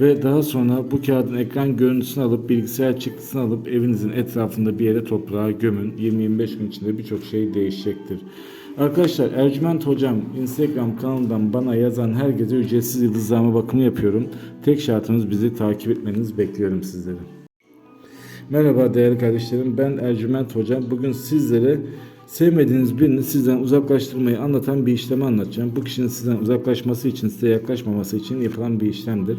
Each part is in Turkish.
Ve daha sonra bu kağıdın ekran görüntüsünü alıp bilgisayar çıktısını alıp evinizin etrafında bir yere toprağa gömün. 20-25 gün içinde birçok şey değişecektir. Arkadaşlar Ercüment Hocam Instagram kanalından bana yazan herkese ücretsiz yıldızlama bakımı yapıyorum. Tek şartımız bizi takip etmeniz bekliyorum sizleri. Merhaba değerli kardeşlerim ben Ercüment Hocam. Bugün sizlere sevmediğiniz birini sizden uzaklaştırmayı anlatan bir işlemi anlatacağım. Bu kişinin sizden uzaklaşması için size yaklaşmaması için yapılan bir işlemdir.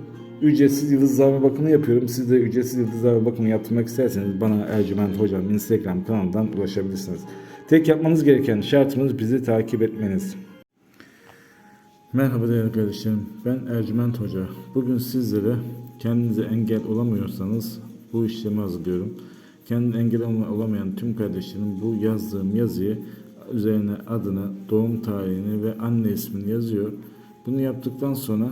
ücretsiz yıldızlama bakımı yapıyorum. Siz de ücretsiz yıldızlama bakımı yaptırmak isterseniz bana Ercüment Hocam Instagram kanalından ulaşabilirsiniz. Tek yapmanız gereken şartımız bizi takip etmeniz. Merhaba değerli kardeşlerim. Ben Ercüment Hoca. Bugün sizlere kendinize engel olamıyorsanız bu işlemi hazırlıyorum. Kendine engel olamayan tüm kardeşlerim bu yazdığım yazıyı üzerine adını, doğum tarihini ve anne ismini yazıyor. Bunu yaptıktan sonra